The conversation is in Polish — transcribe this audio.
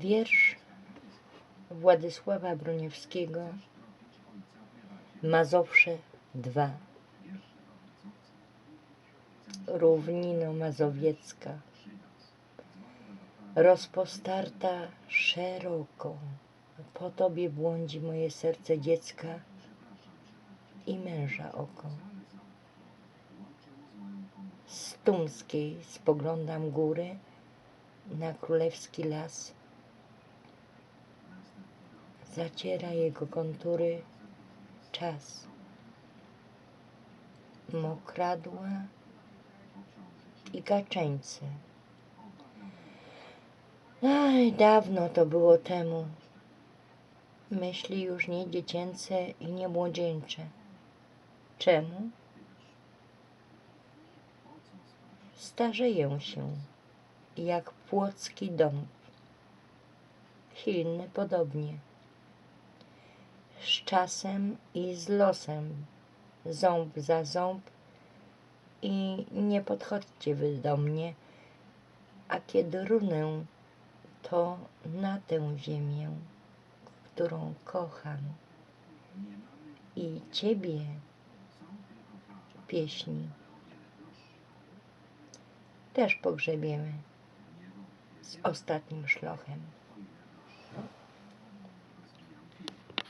Wiersz Władysława Broniewskiego Mazowsze 2 Równino mazowiecka Rozpostarta szeroko Po tobie błądzi moje serce dziecka i męża oko. Z Tumskiej spoglądam góry na królewski las. Zaciera jego kontury czas. Mokradła i gaczeńce. Aj, dawno to było temu. Myśli już nie dziecięce i nie młodzieńcze. Czemu? Starzeję się, jak płocki dąb. Silny podobnie. Czasem i z losem, ząb za ząb i nie podchodźcie wy do mnie, a kiedy runę, to na tę ziemię, którą kocham i Ciebie pieśni też pogrzebiemy z ostatnim szlochem.